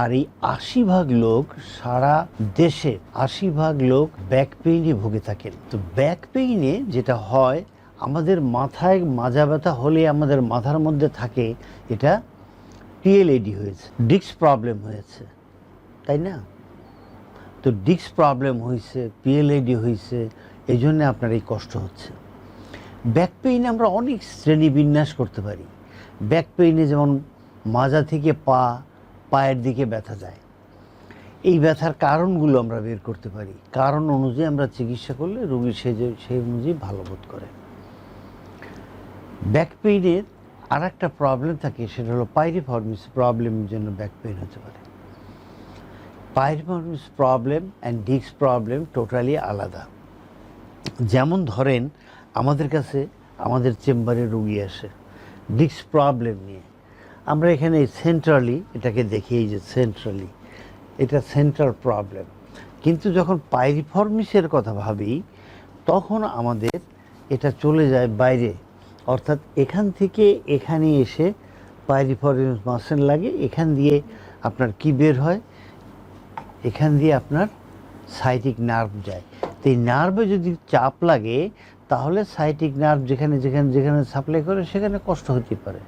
আর এই আশি ভাগ লোক সারা দেশে আশি ভাগ লোক ব্যাক পেইনে ভুগে থাকেন। তো ব্যাক পেইনে যেটা হয়, আমাদের মাথায় মাজা ব্যথা হলে আমাদের মাথার মধ্যে থাকে, এটা পিএলএডি হয়েছে ডিক্স প্রবলেম হয়েছে, তাই না? তো ডিক্স প্রবলেম হয়েছে পিএলএডি হয়েছে, এই জন্য আপনার এই কষ্ট হচ্ছে। ব্যাক পেইনে আমরা অনেক শ্রেণি বিন্যাস করতে পারি। ব্যাক পেইনে যেমন মাজা থেকে পা পায়ের দিকে ব্যথা যায়। এই ব্যথার কারণগুলো আমরা বের করতে পারি। কারণ অনুযায়ী আমরা চিকিৎসা করলে রোগী সে সেই অনুযায়ী ভালো বোধ করে। ব্যাক পেইনের আর একটা প্রবলেম থাকে, সেটা হলো পাইরিফর্মিস প্রবলেমের জন্য ব্যাক পেইন হতে পারে। Piriformis problem and disc problem totally আলাদা। যেমন ধরেন, আমাদের কাছে, আমাদের চেম্বারে রুগী আসে। ডিস্ক প্রবলেম নিয়ে। আমরা এখানে সেন্ট্রালি এটাকে দেখি, এই যে সেন্ট্রালি এটা সেন্ট্রাল প্রবলেম কিন্তু যখন পাইরিফর্মিসের কথা ভাবি, তখন আমাদের এটা চলে যায় বাইরে। অর্থাৎ এখান থেকে এখানে এসে পাইরিফর্মিস মাসেল লাগে, এখান দিয়ে আপনার কি বের হয়? এখান দিয়ে আপনার সাইটিক নার্ভ যায়। তো এই নার্ভে যদি চাপ লাগে, তাহলে সাইটিক নার্ভ যেখানে যেখানে যেখানে সাপ্লাই করে, সেখানে কষ্ট হতে পারে।